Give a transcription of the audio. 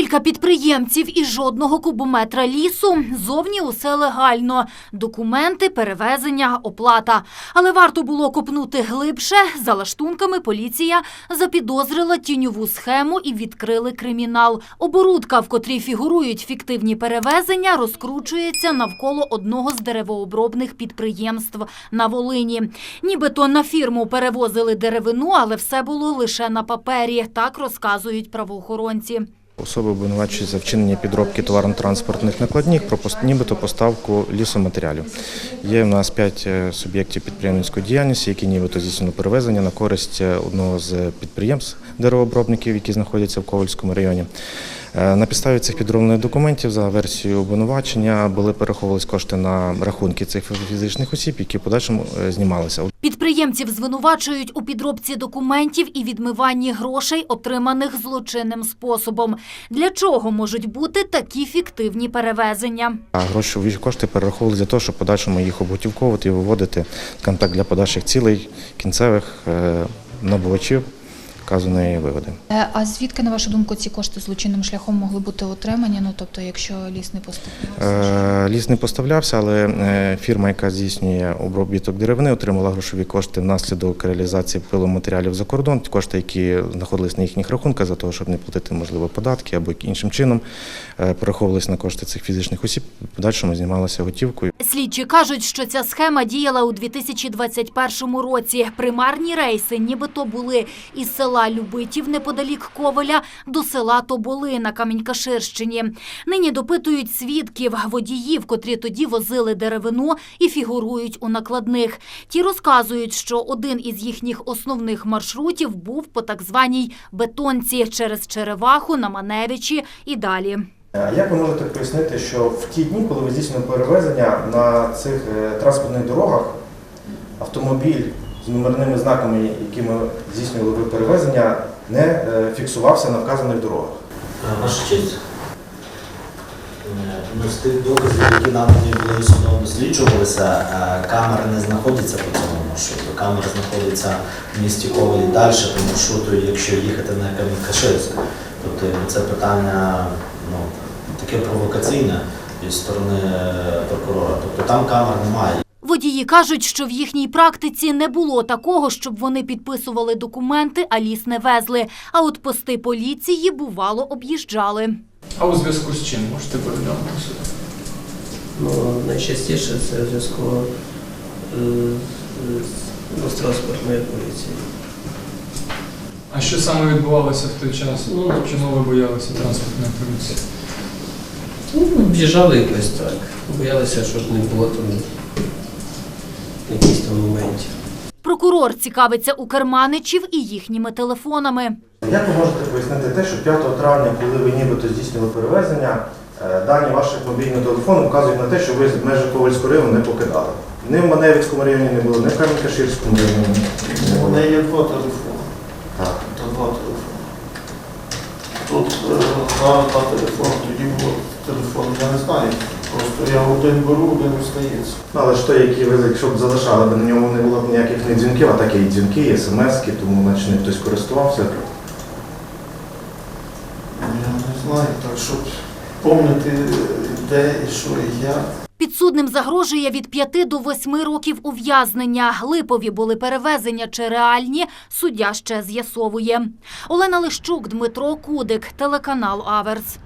Кілька підприємців і жодного кубометра лісу. Зовні усе легально. Документи, перевезення, оплата. Але варто було копнути глибше. За лаштунками поліція запідозрила тіньову схему і відкрили кримінал. Оборудка, в котрій фігурують фіктивні перевезення, розкручується навколо одного з деревообробних підприємств на Волині. Нібито на фірму перевозили деревину, але все було лише на папері. Так розказують правоохоронці. Особи обвинувачуються за вчинення підробки товарно-транспортних накладних про нібито поставку лісоматеріалів. Є в нас п'ять е, суб'єктів підприємницької діяльності, які нібито здійснили перевезення на користь е, одного з підприємств деревообробників, які знаходяться в Ковальському районі. Е, На підставі цих підроблених документів за версією обвинувачення були перераховувались кошти на рахунки цих фізичних осіб, які в подальшому знімалися. Підприємців звинувачують у підробці документів і відмиванні грошей, отриманих злочинним способом. Для чого можуть бути такі фіктивні перевезення? Грошові кошти перераховували для того, щоб подальшому їх обготівковувати і виводити так, для подальших цілей кінцевих е, набувачів вказаної вигоди. Е, А звідки, на вашу думку, ці кошти злочинним шляхом могли бути отримані? Ну тобто, якщо ліс не поступився? Е, Ліс не поставлявся, але е, фірма, яка здійснює обробіток деревини, отримала грошові кошти внаслідок реалізації пиломатеріалів за кордон. Кошти, які знаходились на їхніх рахунках, за того, щоб не платити можливо податки або іншим чином, перераховувались на кошти цих фізичних осіб. Подальшому знімалася готівкою. Слідчі кажуть, що ця схема діяла у 2021 році. Примарні рейси нібито були із села Любитів неподалік Ковеля до села Тоболи на Камінькаширщині. Нині допитують свідків, водіїв, котрі тоді возили деревину і фігурують у накладних. Ті розказують, що один із їхніх основних маршрутів був по так званій бетонці через Череваху на Маневичі і далі. Як ви можете пояснити, що в ті дні, коли ви здійснили перевезення на цих е, транспортних дорогах, автомобіль з номерними знаками, якими здійснювали ви перевезення, не е, фіксувався на вказаних дорогах? Е, Ваша честь. Е, Ну, з тих доказів, які надані були судом досліджувалися, камери не знаходяться по цьому маршруту. Камери знаходяться в місті Ковалі далі по маршруту, якщо їхати на Камінь-Каширськ. Тобто це питання ну, таке провокаційне зі сторони прокурора. Тобто там камер немає. Водії кажуть, що в їхній практиці не було такого, щоб вони підписували документи, а ліс не везли. А от пости поліції бувало об'їжджали. А у зв'язку з чим можете повідомити суду? Ну, найчастіше це в зв'язку е, з, з транспортною поліцією. А що саме відбувалося в той час? Ну, Чому ви боялися транспортної поліції? Ну, в'їжджали якось так. Боялися, щоб не було там якісь там моментів. Прокурор цікавиться у керманичів і їхніми телефонами. Як ви можете пояснити те, що 5 травня, коли ви нібито здійснювали перевезення, е, дані ваших мобільних телефонів вказують на те, що ви з межі Ковальського району не покидали? Ні в Маневицькому районі не було, ні в Кам'янка-Ширському районі. У неї є два телефони. Так. Та два телефони. Тут е, два, два телефони, тоді було телефон, я не знаю. Я один беру, один остається. Але ж той, який ви якщо б залишали, б на ньому не було б ніяких не дзвінків, а так і дзвінки, і смски, тому наче не хтось користувався. Я не знаю, так щоб помнити, де і що і як. Підсудним загрожує від 5 до 8 років ув'язнення. Липові були перевезення чи реальні, суддя ще з'ясовує. Олена Лищук, Дмитро Кудик, телеканал Аверс.